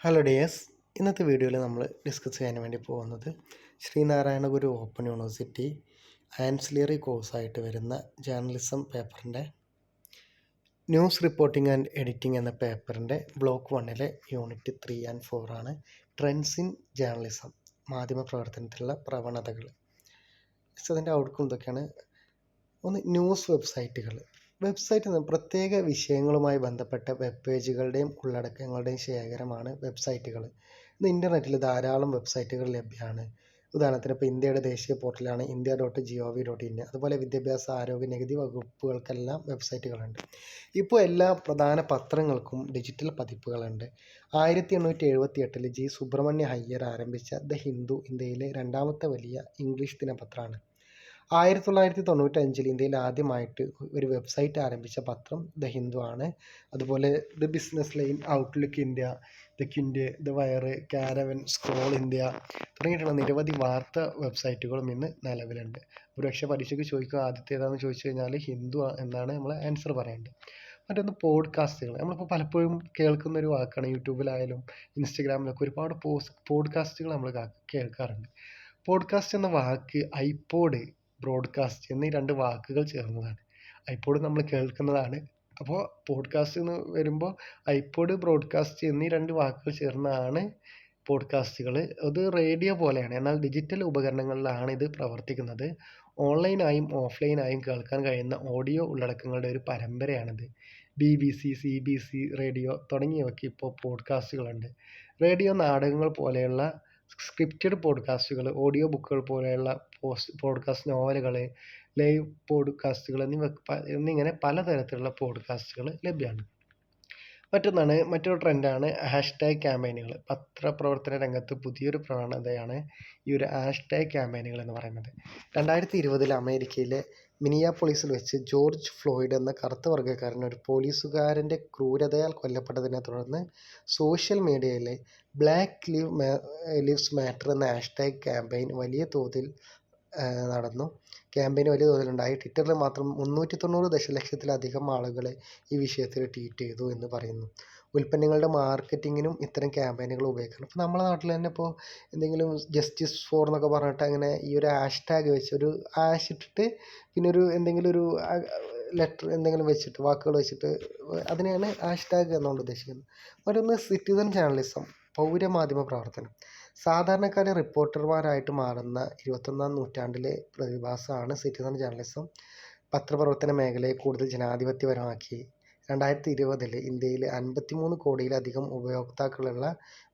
Hello dears ഇന്നത്തെ വീഡിയോയിൽ നമ്മൾ ഡിസ്കസ് ചെയ്യാൻ വേണ്ടി പോകുന്നത് Sreenarayana Guru open university ancillary കോഴ്സായിട്ട് വരുന്ന ജേർണലിസം പേപ്പറിന്റെ ന്യൂസ് റിപ്പോർട്ടിംഗ് ആൻഡ് എഡിറ്റിംഗ് എന്ന പേപ്പറിന്റെ ബ്ലോക്ക് വണ്ണിലെ യൂണിറ്റ് ത്രീ ആൻഡ് ഫോർ ആണ് ട്രെൻഡ്സ് ഇൻ ജേർണലിസം മാധ്യമ പ്രവർത്തനത്തിലുള്ള പ്രവണതകൾ. അതിന്റെ ഔട്ട്കം ഇതൊക്കെയാണ്. ഒന്ന് ന്യൂസ് വെബ്സൈറ്റുകൾ വെബ്സൈറ്റ് പ്രത്യേക വിഷയങ്ങളുമായി ബന്ധപ്പെട്ട വെബ് പേജുകളുടെയും ഉള്ളടക്കങ്ങളുടെയും ശേഖരമാണ് വെബ്സൈറ്റുകൾ. ഇന്ന് ഇന്റർനെറ്റിൽ ധാരാളം വെബ്സൈറ്റുകൾ ലഭ്യമാണ്. ഉദാഹരണത്തിന് ഇപ്പോൾ ഇന്ത്യയുടെ ദേശീയ പോർട്ടലാണ് India dot G O V dot in അതുപോലെ വിദ്യാഭ്യാസ ആരോഗ്യ നികുതി വകുപ്പുകൾക്കെല്ലാം വെബ്സൈറ്റുകളുണ്ട് ഇപ്പോൾ എല്ലാ പ്രധാന പത്രങ്ങൾക്കും ഡിജിറ്റൽ പതിപ്പുകളുണ്ട്. ആയിരത്തി എണ്ണൂറ്റി എഴുപത്തി എട്ടിൽ ജി സുബ്രഹ്മണ്യ അയ്യർ ആരംഭിച്ച ദ ഹിന്ദു ഇന്ത്യയിലെ രണ്ടാമത്തെ വലിയ ഇംഗ്ലീഷ് ദിനപത്രമാണ്. ആയിരത്തി തൊള്ളായിരത്തി തൊണ്ണൂറ്റഞ്ചിൽ ഇന്ത്യയിൽ ആദ്യമായിട്ട് ഒരു വെബ്സൈറ്റ് ആരംഭിച്ച പത്രം ദ ഹിന്ദു ആണ്. അതുപോലെ the Business Line Outlook India the Quint the Wire Caravan Scroll India തുടങ്ങിയിട്ടുള്ള നിരവധി വാർത്ത വെബ്സൈറ്റുകളും ഇന്ന് നിലവിലുണ്ട്. ഒരുപക്ഷെ പരീക്ഷയ്ക്ക് ചോദിക്കുക ആദ്യത്തെ ഏതാണെന്ന് ചോദിച്ചു കഴിഞ്ഞാൽ ഹിന്ദു എന്നാണ് നമ്മൾ ആൻസർ പറയേണ്ടത്. മറ്റൊന്ന് പോഡ്കാസ്റ്റുകൾ നമ്മളിപ്പോൾ പലപ്പോഴും കേൾക്കുന്ന ഒരു വാക്കാണ് യൂട്യൂബിലായാലും ഇൻസ്റ്റഗ്രാമിലൊക്കെ ഒരുപാട് പോസ് പോഡ്കാസ്റ്റുകൾ നമ്മൾ കേൾക്കാറുണ്ട്. പോഡ്കാസ്റ്റ് എന്ന വാക്ക് ഐപോഡ് ബ്രോഡ്കാസ്റ്റ് എന്നീ രണ്ട് വാക്കുകൾ ചേർന്നതാണ്. ഐപോഡ് നമ്മൾ കേൾക്കുന്നതാണ്. അപ്പോൾ പോഡ്കാസ്റ്റ് എന്ന് വരുമ്പോൾ ഐപോഡ് ബ്രോഡ്കാസ്റ്റ് എന്നീ രണ്ട് വാക്കുകൾ ചേർന്നതാണ് പോഡ്കാസ്റ്റുകൾ അത് റേഡിയോ പോലെയാണ്. എന്നാൽ ഡിജിറ്റൽ ഉപകരണങ്ങളിലാണ് ഇത് പ്രവർത്തിക്കുന്നത്. ഓൺലൈനായും ഓഫ്ലൈനായും കേൾക്കാൻ കഴിയുന്ന ഓഡിയോ ഉള്ളടക്കങ്ങളുടെ ഒരു പരമ്പരയാണിത്. B B C C B C radio തുടങ്ങിയവയ്ക്ക് ഇപ്പോൾ പോഡ്കാസ്റ്റുകളുണ്ട് റേഡിയോ നാടകങ്ങൾ പോലെയുള്ള സ്ക്രിപ്റ്റഡ് പോഡ്കാസ്റ്റുകൾ ഓഡിയോ ബുക്കുകൾ പോലെയുള്ള പോഡ്കാസ്റ്റ് നോവലുകൾ ലൈവ് പോഡ്കാസ്റ്റുകൾ എന്നിവ എന്നിങ്ങനെ പലതരത്തിലുള്ള പോഡ്കാസ്റ്റുകൾ ലഭ്യമാണ്. മറ്റൊന്നാണ് മറ്റൊരു ട്രെൻഡാണ് ഹാഷ്ടാഗ് ക്യാമ്പയിനുകൾ പത്രപ്രവർത്തന രംഗത്ത് പുതിയൊരു പ്രവണതയാണ് ഈ ഒരു ഹാഷ്ടാഗ് ക്യാമ്പയിനുകൾ എന്ന് പറയുന്നത്. രണ്ടായിരത്തി ഇരുപതിൽ അമേരിക്കയിലെ മിനിയാപ്പൊളീസിൽ വെച്ച് ജോർജ് ഫ്ലോയിഡ് എന്ന കറുത്ത വർഗക്കാരൻ ഒരു പോലീസുകാരന്റെ ക്രൂരതയാൽ കൊല്ലപ്പെട്ടതിനെ തുടർന്ന് സോഷ്യൽ മീഡിയയിലെ ബ്ലാക്ക് ലീവ് ലിവ്സ് മാറ്റർ എന്ന ഹാഷ്ടാഗ് ക്യാമ്പയിൻ വലിയ തോതിൽ നടന്നു. ക്യാമ്പയിൻ വലിയ തോതിലുണ്ടായി. ട്വിറ്ററിൽ മാത്രം മുന്നൂറ്റി തൊണ്ണൂറ് ദശലക്ഷത്തിലധികം ആളുകളെ ഈ വിഷയത്തിൽ ട്വീറ്റ് ചെയ്തു എന്ന് പറയുന്നു. ഉൽപ്പന്നങ്ങളുടെ മാർക്കറ്റിങ്ങിനും ഇത്തരം ക്യാമ്പയിനുകൾ ഉപയോഗിക്കണം. ഇപ്പോൾ നമ്മുടെ നാട്ടിൽ തന്നെ ഇപ്പോൾ എന്തെങ്കിലും ജസ്റ്റിസ് ഫോർ എന്നൊക്കെ പറഞ്ഞിട്ട് അങ്ങനെ ഈ ഒരു ഹാഷ്ടാഗ് വെച്ച് ഒരു ഹാഷ് ഇട്ടിട്ട് പിന്നെ ഒരു എന്തെങ്കിലും ഒരു ലെറ്റർ എന്തെങ്കിലും വെച്ചിട്ട് വാക്കുകൾ വെച്ചിട്ട് അതിനെയാണ് ഹാഷ്ടാഗ് എന്നുകൊണ്ട് ഉദ്ദേശിക്കുന്നത്. മറ്റൊന്ന് സിറ്റിസൺ ജേർണലിസം പൗരമാധ്യമ പ്രവർത്തനം. സാധാരണക്കാരെ റിപ്പോർട്ടർമാരായിട്ട് മാറുന്ന ഇരുപത്തൊന്നാം നൂറ്റാണ്ടിലെ പ്രതിഭാസമാണ് സിറ്റിസൺ ജേർണലിസം പത്രപ്രവർത്തന മേഖലയെ കൂടുതൽ ജനാധിപത്യപരമാക്കി രണ്ടായിരത്തി ഇരുപതിൽ ഇന്ത്യയിൽ അൻപത്തിമൂന്ന് കോടിയിലധികം ഉപയോക്താക്കളുള്ള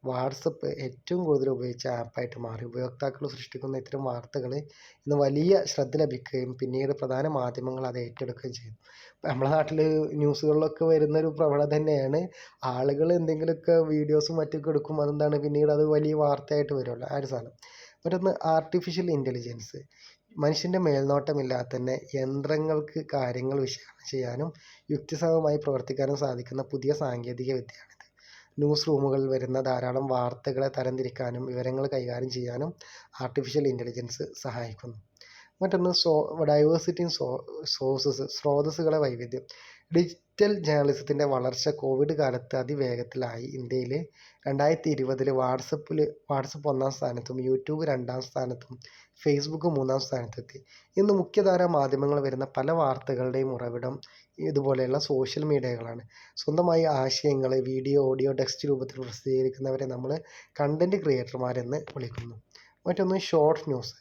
വാട്സപ്പ് ഏറ്റവും കൂടുതൽ ഉപയോഗിച്ച ആപ്പായിട്ട് മാറി. ഉപയോക്താക്കൾ സൃഷ്ടിക്കുന്ന ഇത്തരം വാർത്തകൾ ഇന്ന് വലിയ ശ്രദ്ധ ലഭിക്കുകയും പിന്നീട് പ്രധാന മാധ്യമങ്ങൾ അത് ഏറ്റെടുക്കുകയും ചെയ്തു. നമ്മുടെ നാട്ടിൽ ന്യൂസുകളിലൊക്കെ വരുന്ന ഒരു പ്രവണത തന്നെയാണ്. ആളുകൾ എന്തെങ്കിലുമൊക്കെ വീഡിയോസും മറ്റൊക്കെ എടുക്കും അതെന്താണ് പിന്നീട് അത് വലിയ വാർത്തയായിട്ട് വരുമല്ലോ ആ ഒരു സാധനം. മറ്റൊന്ന് ആർട്ടിഫിഷ്യൽ ഇന്റലിജൻസ് മനുഷ്യന്റെ മേൽനോട്ടമില്ലാതെ തന്നെ യന്ത്രങ്ങൾക്ക് കാര്യങ്ങൾ വിശകലനം ചെയ്യാനും യുക്തിസഹമായി പ്രവർത്തിക്കാനും സാധിക്കുന്ന പുതിയ സാങ്കേതിക വിദ്യയാണിത്. ന്യൂസ് റൂമുകളിൽ വരുന്ന ധാരാളം വാർത്തകളെ തരംതിരിക്കാനും വിവരങ്ങൾ കൈകാര്യം ചെയ്യാനും ആർട്ടിഫിഷ്യൽ ഇന്റലിജൻസ് സഹായിക്കുന്നു. മറ്റൊന്ന് സോ ഡൈവേഴ്സിറ്റി സോ സോഴ്സസ് സ്രോതസ്സുകളെ വൈവിധ്യം. ഡിജിറ്റൽ ജേർണലിസത്തിന്റെ വളർച്ച കോവിഡ് കാലത്ത് അതിവേഗത്തിലായി. ഇന്ത്യയിൽ രണ്ടായിരത്തി ഇരുപതിൽ വാട്സപ്പിൽ വാട്സപ്പ് ഒന്നാം സ്ഥാനത്തും യൂട്യൂബ് രണ്ടാം സ്ഥാനത്തും ഫേസ്ബുക്ക് മൂന്നാം സ്ഥാനത്തെത്തി. ഇന്ന് മുഖ്യധാര മാധ്യമങ്ങൾ വരുന്ന പല വാർത്തകളുടെയും ഉറവിടം ഇതുപോലെയുള്ള സോഷ്യൽ മീഡിയകളാണ്. സ്വന്തമായി ആശയങ്ങൾ വീഡിയോ ഓഡിയോ ടെക്സ്റ്റ് രൂപത്തിൽ പ്രസിദ്ധീകരിക്കുന്നവരെ നമ്മൾ കണ്ടന്റ് ക്രിയേറ്റർമാരെന്ന് വിളിക്കുന്നു. മറ്റൊന്ന് ഷോർട്ട് ന്യൂസ്.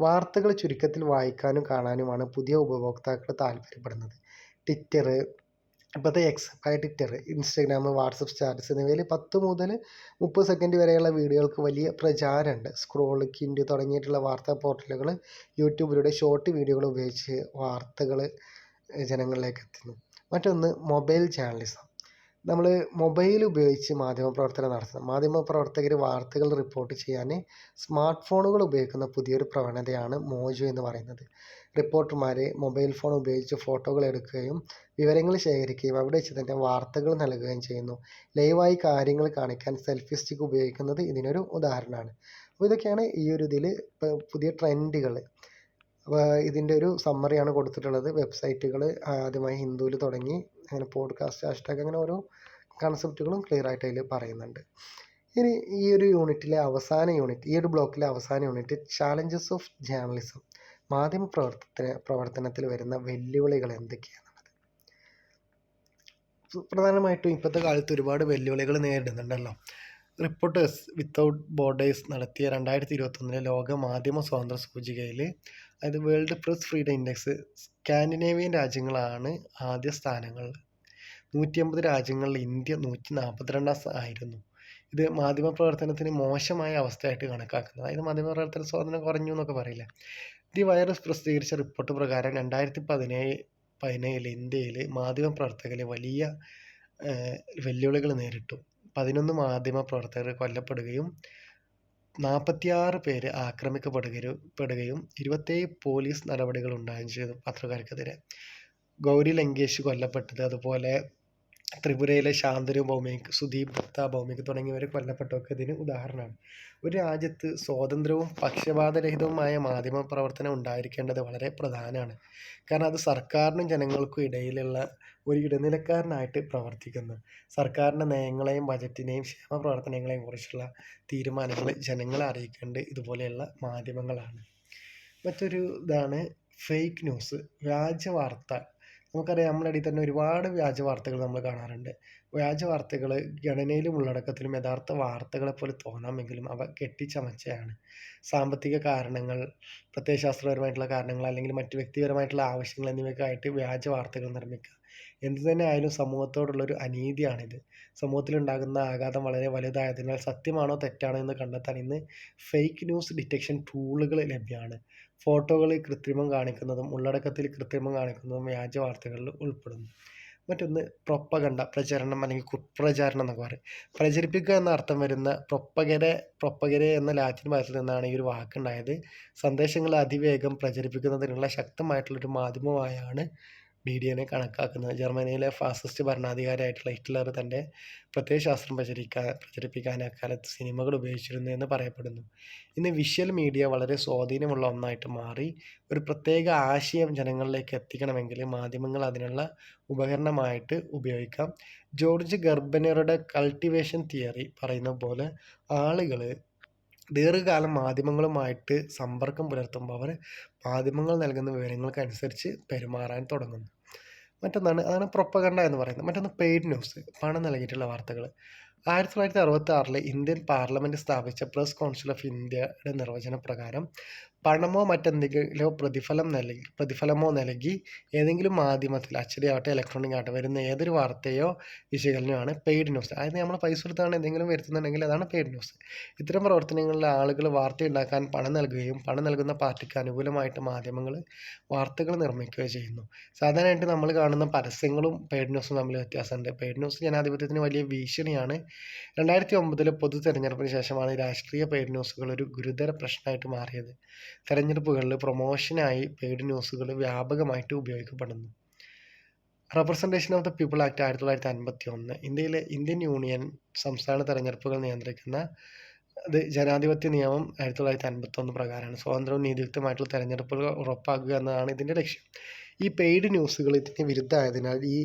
വാർത്തകൾ ചുരുക്കത്തിൽ വായിക്കാനും കാണാനുമാണ് പുതിയ ഉപഭോക്താക്കൾ താല്പര്യപ്പെടുന്നത്. ട്വിറ്റർ ഇപ്പോഴത്തെ X Twitter Instagram WhatsApp status എന്നിവയിൽ പത്ത് മുതൽ മുപ്പത് സെക്കൻഡ് വരെയുള്ള വീഡിയോകൾക്ക് വലിയ പ്രചാരമുണ്ട്. സ്ക്രോൾ കിൻഡ് തുടങ്ങിയിട്ടുള്ള വാർത്താ പോർട്ടലുകൾ യൂട്യൂബിലൂടെ ഷോർട്ട് വീഡിയോകൾ ഉപയോഗിച്ച് വാർത്തകൾ ജനങ്ങളിലേക്ക് എത്തുന്നു. മറ്റൊന്ന് മൊബൈൽ ജേർണലിസം നമ്മൾ മൊബൈൽ ഉപയോഗിച്ച് മാധ്യമപ്രവർത്തനം നടത്തുന്നത് മാധ്യമപ്രവർത്തകർ വാർത്തകൾ റിപ്പോർട്ട് ചെയ്യാൻ സ്മാർട്ട് ഫോണുകൾ ഉപയോഗിക്കുന്ന പുതിയൊരു പ്രവണതയാണ് മോജോ എന്ന് പറയുന്നത്. റിപ്പോർട്ടർമാർ മൊബൈൽ ഫോൺ ഉപയോഗിച്ച് ഫോട്ടോകൾ എടുക്കുകയും വിവരങ്ങൾ ശേഖരിക്കുകയും അവിടെ വെച്ച് തന്നെ വാർത്തകൾ നൽകുകയും ചെയ്യുന്നു. ലൈവായി കാര്യങ്ങൾ കാണിക്കാൻ സെൽഫി സ്റ്റിക്ക് ഉപയോഗിക്കുന്നത് ഇതിനൊരു ഉദാഹരണമാണ്. അപ്പോൾ ഇതൊക്കെയാണ് ഈ ഒരു ഇതിൽ പുതിയ ട്രെൻഡുകൾ അപ്പോൾ ഇതിന്റെ ഒരു സമ്മറിയാണ് കൊടുത്തിട്ടുള്ളത്. വെബ്സൈറ്റുകൾ ആദ്യമായി ഹിന്ദുവിൽ തുടങ്ങി അങ്ങനെ പോഡ്കാസ്റ്റ് ഹാഷ്ടാഗ് അങ്ങനെ ഓരോ കൺസെപ്റ്റുകളും ക്ലിയർ ആയിട്ട് അതിൽ പറയുന്നുണ്ട്. ഇനി ഈ ഒരു യൂണിറ്റിലെ അവസാന യൂണിറ്റ് ഈ ഒരു ബ്ലോക്കിലെ അവസാന യൂണിറ്റ് ചാലഞ്ചസ് ഓഫ് ജേർണലിസം മാധ്യമ പ്രവർത്തന പ്രവർത്തനത്തിൽ വരുന്ന വെല്ലുവിളികൾ എന്തൊക്കെയാണെന്നുള്ളത്? പ്രധാനമായിട്ടും ഇപ്പോഴത്തെ കാലത്ത് ഒരുപാട് വെല്ലുവിളികൾ നേരിടുന്നുണ്ടല്ലോ. റിപ്പോർട്ടേഴ്സ് വിത്തൗട്ട് ബോർഡേഴ്സ് നടത്തിയ രണ്ടായിരത്തി ഇരുപത്തൊന്നിലെ ലോക മാധ്യമ സ്വാതന്ത്ര്യ സൂചികയിൽ അതായത് world press freedom index Scandinavian രാജ്യങ്ങളാണ് ആദ്യ സ്ഥാനങ്ങളിൽ നൂറ്റി അമ്പത് രാജ്യങ്ങളിൽ ഇന്ത്യ നൂറ്റി നാൽപ്പത്തിരണ്ടാം ആയിരുന്നു. ഇത് മാധ്യമ പ്രവർത്തനത്തിന് മോശമായ അവസ്ഥയായിട്ട് കണക്കാക്കുന്നത്. അതായത് മാധ്യമ പ്രവർത്തന സ്വാതന്ത്ര്യം കുറഞ്ഞു എന്നൊക്കെ പറയില്ല? ദി വൈറസ് പ്രസിദ്ധീകരിച്ച റിപ്പോർട്ട് പ്രകാരം രണ്ടായിരത്തി പതിനേഴ് പതിനേഴിൽ ഇന്ത്യയിൽ മാധ്യമ പ്രവർത്തകർ വലിയ വെല്ലുവിളികൾ നേരിട്ടു. പതിനൊന്ന് മാധ്യമ പ്രവർത്തകർ കൊല്ലപ്പെടുകയും നാൽപ്പത്തിയാറ് പേര് ആക്രമിക്കപ്പെടുകയും പെടുകയും ഇരുപത്തേഴ് പോലീസ് നടപടികൾ ഉണ്ടാവുകയും ചെയ്തു പത്രക്കാർക്കെതിരെ. ഗൗരി ലങ്കേഷ് കൊല്ലപ്പെട്ടത് അതുപോലെ ത്രിപുരയിലെ ശാന്തനു ഭൗമിക് സുദീപ് ഗുപ്ത ഭൗമിക് തുടങ്ങിയവർ കൊല്ലപ്പെട്ടതൊക്കെ ഇതിന് ഉദാഹരണമാണ്. ഒരു രാജ്യത്ത് സ്വതന്ത്രവും പക്ഷപാതരഹിതവുമായ മാധ്യമ പ്രവർത്തനം ഉണ്ടായിരിക്കേണ്ടത് വളരെ പ്രധാനമാണ്. കാരണം അത് സർക്കാരിനും ജനങ്ങൾക്കും ഇടയിലുള്ള ഒരു ഇടനിലക്കാരനായിട്ട് പ്രവർത്തിക്കുന്നു. സർക്കാരിന്റെ നയങ്ങളെയും ബജറ്റിനെയും ക്ഷേമ പ്രവർത്തനങ്ങളെയും കുറിച്ചുള്ള തീരുമാനങ്ങൾ ജനങ്ങളെ അറിയിക്കേണ്ടത് ഇതുപോലെയുള്ള മാധ്യമങ്ങളാണ്. മറ്റൊരു ഇതാണ് ഫേക്ക് ന്യൂസ് വ്യാജ വാർത്ത നമുക്കറിയാം നമ്മുടെ ഇടയിൽ തന്നെ ഒരുപാട് വ്യാജ വാർത്തകൾ നമ്മൾ കാണാറുണ്ട്. വ്യാജ വാർത്തകൾ ഗണനയിലും ഉള്ളടക്കത്തിലും യഥാർത്ഥ വാർത്തകളെ പോലെ തോന്നാമെങ്കിലും അവ കെട്ടിച്ചമച്ചയാണ്. സാമ്പത്തിക കാരണങ്ങൾ പ്രത്യയശാസ്ത്രപരമായിട്ടുള്ള കാരണങ്ങൾ അല്ലെങ്കിൽ മറ്റ് വ്യക്തിപരമായിട്ടുള്ള ആവശ്യങ്ങൾ എന്നിവയ്ക്കായിട്ട് വ്യാജ വാർത്തകൾ നിർമ്മിക്കുക. എന്ത് തന്നെ ആയാലും സമൂഹത്തോടുള്ളൊരു അനീതിയാണിത്. സമൂഹത്തിലുണ്ടാകുന്ന ആഘാതം വളരെ വലുതായതിനാൽ സത്യമാണോ തെറ്റാണോ എന്ന് കണ്ടെത്താൻ ഇന്ന് ഫേക്ക് ന്യൂസ് ഡിറ്റക്ഷൻ ടൂളുകൾ ലഭ്യമാണ്. ഫോട്ടോകളിൽ കൃത്രിമം കാണിക്കുന്നതും ഉള്ളടക്കത്തിൽ കൃത്രിമം കാണിക്കുന്നതും വ്യാജ വാർത്തകളിൽ ഉൾപ്പെടുന്നു. മറ്റൊന്ന് പ്രൊപ്പഗണ്ട പ്രചരണം അല്ലെങ്കിൽ കുപ്രചാരണം എന്നൊക്കെ പറയും. പ്രചരിപ്പിക്കുക എന്ന അർത്ഥം വരുന്ന പ്രൊപ്പഗരെ പ്രൊപ്പഗരെ എന്ന ലാറ്റിൻ ഭാഷയിൽ നിന്നാണ് ഈ ഒരു വാക്കുണ്ടായത് സന്ദേശങ്ങൾ അതിവേഗം പ്രചരിപ്പിക്കുന്നതിനുള്ള ശക്തമായിട്ടുള്ളൊരു മാധ്യമമായാണ് മീഡിയനെ കണക്കാക്കുന്നത് ജർമ്മനിയിലെ ഫാസിസ്റ്റ് ഭരണാധികാരിയായിട്ടുള്ള ഹിറ്റ്ലർ തന്റെ പ്രത്യയശാസ്ത്രം പ്രചരിക്കാൻ പ്രചരിപ്പിക്കാൻ അക്കാലത്ത് സിനിമകൾ ഉപയോഗിച്ചിരുന്നു എന്ന് പറയപ്പെടുന്നു. ഇന്ന് വിഷ്വൽ മീഡിയ വളരെ സ്വാധീനമുള്ള ഒന്നായിട്ട് മാറി ഒരു പ്രത്യേക ആശയം ജനങ്ങളിലേക്ക് എത്തിക്കണമെങ്കിൽ മാധ്യമങ്ങൾ അതിനുള്ള ഉപകരണമായിട്ട് ഉപയോഗിക്കാം. ജോർജ് ഗർബനറുടെ കൾട്ടിവേഷൻ തിയറി പറയുന്ന പോലെ ആളുകൾ ദീർഘകാലം മാധ്യമങ്ങളുമായിട്ട് സമ്പർക്കം പുലർത്തുമ്പോൾ അവർ മാധ്യമങ്ങൾ നൽകുന്ന വിവരങ്ങൾക്കനുസരിച്ച് പെരുമാറാൻ തുടങ്ങുന്നു. മറ്റൊന്നാണ് അതാണ് പ്രൊപ്പഗണ്ട എന്ന് പറയുന്നത്. മറ്റൊന്ന് പെയ്ഡ് ന്യൂസ് പണം നൽകിയിട്ടുള്ള വാർത്തകൾ ആയിരത്തി തൊള്ളായിരത്തി അറുപത്തി ആറിൽ ഇന്ത്യൻ പാർലമെന്റ് സ്ഥാപിച്ച പ്രസ് കൗൺസിൽ ഓഫ് ഇന്ത്യയുടെ നിർവചന പ്രകാരം പണമോ മറ്റെന്തെങ്കിലോ പ്രതിഫലം നൽകി പ്രതിഫലമോ നൽകി ഏതെങ്കിലും മാധ്യമത്തിൽ അച്ചടിയാവട്ടെ ഇലക്ട്രോണിക് ആവട്ടെ വരുന്ന ഏതൊരു വാർത്തയോ വിശകലനമാണ് പെയ്ഡ് ന്യൂസ് അതായത് നമ്മൾ പൈസ കൊടുത്താണ് എന്തെങ്കിലും വരുത്തുന്നുണ്ടെങ്കിൽ അതാണ് പെയ്ഡ് ന്യൂസ് ഇത്തരം പ്രവർത്തനങ്ങളിൽ ആളുകൾ വാർത്ത ഉണ്ടാക്കാൻ പണം നൽകുകയും പണം നൽകുന്ന പാർട്ടിക്ക് അനുകൂലമായിട്ട് മാധ്യമങ്ങൾ വാർത്തകൾ നിർമ്മിക്കുകയും ചെയ്യുന്നു. സാധാരണയായിട്ട് നമ്മൾ കാണുന്ന പരസ്യങ്ങളും പെയ്ഡ് ന്യൂസും തമ്മിൽ വ്യത്യാസമുണ്ട്. പെയ്ഡ് ന്യൂസ് ജനാധിപത്യത്തിന് വലിയ ഭീഷണിയാണ്. രണ്ടായിരത്തി ഒമ്പതിലെ പൊതു തെരഞ്ഞെടുപ്പിന് ശേഷമാണ് രാഷ്ട്രീയ പെയ്ഡ് ന്യൂസുകൾ ഒരു ഗുരുതര പ്രശ്നമായിട്ട് മാറിയത്. തെരഞ്ഞെടുപ്പുകളിൽ പ്രൊമോഷനായി പെയ്ഡ് ന്യൂസുകൾ വ്യാപകമായിട്ട് ഉപയോഗിക്കപ്പെടുന്നു. Representation of the people act ആയിരത്തി തൊള്ളായിരത്തി അൻപത്തി ഒന്ന് ഇന്ത്യയിലെ ഇന്ത്യൻ യൂണിയൻ സംസ്ഥാന തെരഞ്ഞെടുപ്പുകൾ നിയന്ത്രിക്കുന്ന അത് ജനാധിപത്യ നിയമം ആയിരത്തി തൊള്ളായിരത്തി അൻപത്തൊന്ന് പ്രകാരമാണ്. സ്വതന്ത്രവും നീതിയുക്തമായിട്ടുള്ള തെരഞ്ഞെടുപ്പുകൾ ഉറപ്പാക്കുക എന്നതാണ് ഇതിന്റെ ലക്ഷ്യം. ഈ പെയ്ഡ് ന്യൂസുകൾ ഇതിന് വിരുദ്ധമായതിനാൽ ഈ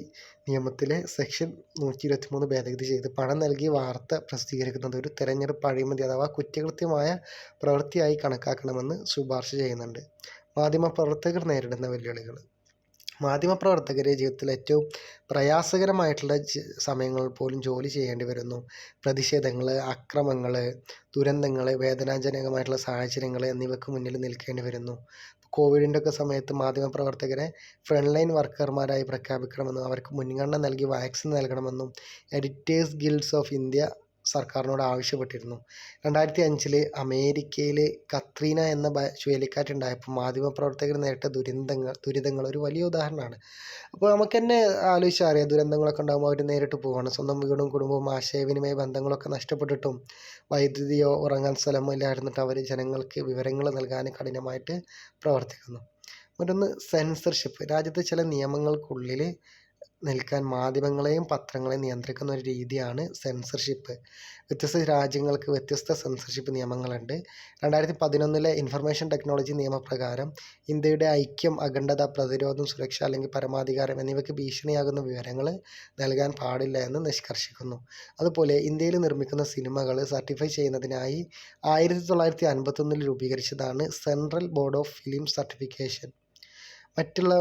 നിയമത്തിലെ സെക്ഷൻ നൂറ്റി ഇരുപത്തി മൂന്ന് ഭേദഗതി ചെയ്ത് പണം നൽകി വാർത്ത പ്രസിദ്ധീകരിക്കുന്നത് ഒരു തെരഞ്ഞെടുപ്പ് അഴിമതി അഥവാ കുറ്റകൃത്യമായ പ്രവൃത്തിയായി കണക്കാക്കണമെന്ന് ശുപാർശ ചെയ്യുന്നുണ്ട്. മാധ്യമപ്രവർത്തകർ നേരിടുന്ന വെല്ലുവിളികൾ. മാധ്യമപ്രവർത്തകരെ ജീവിതത്തിൽ ഏറ്റവും പ്രയാസകരമായിട്ടുള്ള സമയങ്ങളിൽ പോലും ജോലി ചെയ്യേണ്ടി വരുന്നു. പ്രതിഷേധങ്ങൾ അക്രമങ്ങൾ ദുരന്തങ്ങൾ വേദനാജനകമായിട്ടുള്ള സാഹചര്യങ്ങൾ എന്നിവയ്ക്ക് മുന്നിൽ നിൽക്കേണ്ടി വരുന്നു. കോവിഡിന്റെ ഒക്കെ സമയത്ത് മാധ്യമപ്രവർത്തകരെ ഫ്രണ്ട് ലൈൻ വർക്കർമാരായി പ്രഖ്യാപിക്കണമെന്നും അവർക്ക് മുൻഗണന നൽകി വാക്സിൻ നൽകണമെന്നും എഡിറ്റേഴ്സ് ഗിൽഡ്സ് ഓഫ് ഇന്ത്യ സർക്കാരിനോട് ആവശ്യപ്പെട്ടിരുന്നു. രണ്ടായിരത്തി അഞ്ചിൽ അമേരിക്കയിൽ കത്രീന എന്ന ചുഴലിക്കാറ്റുണ്ടായപ്പോൾ മാധ്യമപ്രവർത്തകർ നേരിട്ട ദുരന്തങ്ങൾ ദുരിതങ്ങൾ ഒരു വലിയ ഉദാഹരണമാണ്. അപ്പോൾ നമുക്ക് തന്നെ ആലോചിച്ചാൽ അറിയാം ദുരന്തങ്ങളൊക്കെ ഉണ്ടാകുമ്പോൾ അവർ നേരിട്ട് പോവുകയാണ് സ്വന്തം വീടും കുടുംബവും ആശയവിനിമയ ബന്ധങ്ങളൊക്കെ നഷ്ടപ്പെട്ടിട്ടും വൈദ്യുതിയോ ഉറങ്ങാൻ സ്ഥലമോ ഇല്ലായിരുന്നിട്ട് അവർ ജനങ്ങൾക്ക് വിവരങ്ങൾ നൽകാൻ കഠിനമായിട്ട് പ്രവർത്തിക്കുന്നു. മറ്റൊന്ന് സെൻസർഷിപ്പ്. രാജ്യത്തെ ചില നിയമങ്ങൾക്കുള്ളിൽ നിൽക്കാൻ മാധ്യമങ്ങളെയും പത്രങ്ങളെയും നിയന്ത്രിക്കുന്ന ഒരു രീതിയാണ് സെൻസർഷിപ്പ് വ്യത്യസ്ത രാജ്യങ്ങൾക്ക് വ്യത്യസ്ത സെൻസർഷിപ്പ് നിയമങ്ങളുണ്ട്. രണ്ടായിരത്തി പതിനൊന്നിലെ ഇൻഫർമേഷൻ ടെക്നോളജി നിയമപ്രകാരം ഇന്ത്യയുടെ ഐക്യം അഖണ്ഡത പ്രതിരോധം സുരക്ഷ അല്ലെങ്കിൽ പരമാധികാരം എന്നിവയ്ക്ക് ഭീഷണിയാകുന്ന വിവരങ്ങൾ നൽകാൻ പാടില്ല എന്ന് നിഷ്കർഷിക്കുന്നു. അതുപോലെ ഇന്ത്യയിൽ നിർമ്മിക്കുന്ന സിനിമകൾ സർട്ടിഫൈ ചെയ്യുന്നതിനായി ആയിരത്തി തൊള്ളായിരത്തി അൻപത്തൊന്നിൽ രൂപീകരിച്ചതാണ് central board of film certification മറ്റുള്ള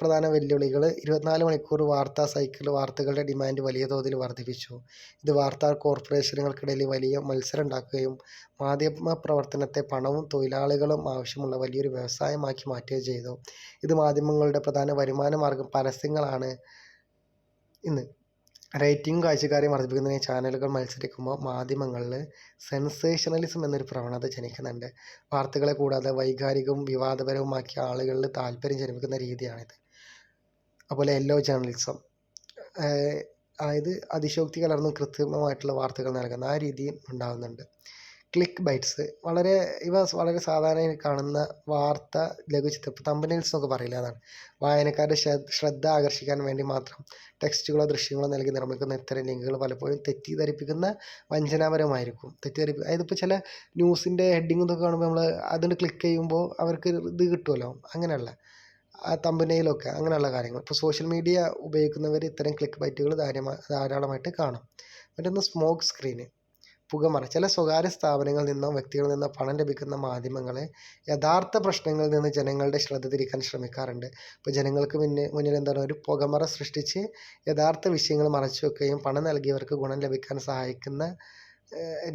പ്രധാന വെല്ലുവിളികൾ ഇരുപത്തിനാല് മണിക്കൂർ വാർത്താ സൈക്കിൾ വാർത്തകളുടെ ഡിമാൻഡ് വലിയ തോതിൽ വർദ്ധിപ്പിച്ചു. ഇത് വാർത്താ കോർപ്പറേഷനുകൾക്കിടയിൽ വലിയ മത്സരം ഉണ്ടാക്കുകയും മാധ്യമ പ്രവർത്തനത്തെ പണവും തൊഴിലാളികളും ആവശ്യമുള്ള വലിയൊരു വ്യവസായമാക്കി മാറ്റുകയും ചെയ്തു. ഇത് മാധ്യമങ്ങളുടെ പ്രധാന വരുമാന മാർഗം പരസ്യങ്ങളാണ്. ഇന്ന് റേറ്റിംഗും കാഴ്ചക്കാരെ വർദ്ധിപ്പിക്കുന്നതിന് ചാനലുകൾ മത്സരിക്കുമ്പോൾ മാധ്യമങ്ങളിൽ സെൻസേഷണലിസം എന്നൊരു പ്രവണത ജനിക്കുന്നുണ്ട്. വാർത്തകളെ കൂടാതെ വൈകാരികവും വിവാദപരവുമാക്കി ആളുകളിൽ താല്പര്യം ജനിപ്പിക്കുന്ന രീതിയാണിത്. അതുപോലെ യെല്ലോ ജേർണലിസം അതായത് അതിശോക്തി കലർന്നും കൃത്രിമമായിട്ടുള്ള വാർത്തകൾ നൽകുന്ന ആ രീതിയും ഉണ്ടാകുന്നുണ്ട് ക്ലിക്ക് ബൈറ്റ്സ് വളരെ ഇവ വളരെ സാധാരണയായി കാണുന്ന വാർത്ത ലഘുചിത്രം തമ്പനെയിൽസ് എന്നൊക്കെ പറയില്ല അതാണ്. വായനക്കാരുടെ ശ്രദ്ധ ആകർഷിക്കാൻ വേണ്ടി മാത്രം ടെക്സ്റ്റുകളോ ദൃശ്യങ്ങളോ നൽകി നിർമ്മിക്കുന്ന ഇത്തരം ലിങ്കുകൾ പലപ്പോഴും തെറ്റിദ്ധരിപ്പിക്കുന്ന വഞ്ചനാപരമായിരിക്കും. തെറ്റിദ്ധരിപ്പി അതായത് ഇപ്പോൾ ചില ന്യൂസിന്റെ ഹെഡിങ് ഇതൊക്കെ കാണുമ്പോൾ നമ്മൾ അതുകൊണ്ട് ക്ലിക്ക് ചെയ്യുമ്പോൾ അവർക്ക് ഇത് കിട്ടുമല്ലോ. അങ്ങനെയല്ല. ആ തമ്പനയിലൊക്കെ അങ്ങനെയുള്ള കാര്യങ്ങൾ. ഇപ്പോൾ സോഷ്യൽ മീഡിയ ഉപയോഗിക്കുന്നവർ ഇത്തരം ക്ലിക്ക് ബൈറ്റുകൾ ധാരാളമായിട്ട് കാണും. മറ്റൊന്ന് സ്മോക്ക് സ്ക്രീന് പുകമറ ചില സ്വകാര്യ സ്ഥാപനങ്ങളിൽ നിന്നോ വ്യക്തികളിൽ നിന്നോ പണം ലഭിക്കുന്ന മാധ്യമങ്ങളെ യഥാർത്ഥ പ്രശ്നങ്ങളിൽ നിന്ന് ജനങ്ങളുടെ ശ്രദ്ധ തിരിക്കാൻ ശ്രമിക്കാറുണ്ട്. ഇപ്പോൾ ജനങ്ങൾക്ക് മുന്നിൽ മുന്നിൽ എന്താണ് ഒരു പുകമറ സൃഷ്ടിച്ച് യഥാർത്ഥ വിഷയങ്ങൾ മറച്ചു വെക്കുകയും പണം നൽകിയവർക്ക് ഗുണം ലഭിക്കാൻ സഹായിക്കുന്ന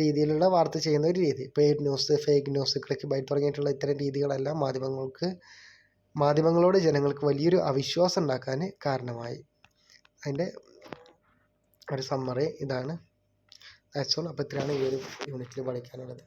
രീതിയിലുള്ള വാർത്ത ചെയ്യുന്ന ഒരു രീതി. Paid news fake news click bait തുടങ്ങിയിട്ടുള്ള ഇത്തരം രീതികളെല്ലാം മാധ്യമങ്ങൾക്ക് മാധ്യമങ്ങളോട് ജനങ്ങൾക്ക് വലിയൊരു അവിശ്വാസം ഉണ്ടാക്കാൻ കാരണമായി. അതിന്റെ ഒരു സമ്മറി ഇതാണ്. ദാറ്റ്സ് ഓൾ അപ്പോൾ ഇത്രയാണ് ഈ ഒരു യൂണിറ്റിൽ പഠിക്കാനുള്ളത്.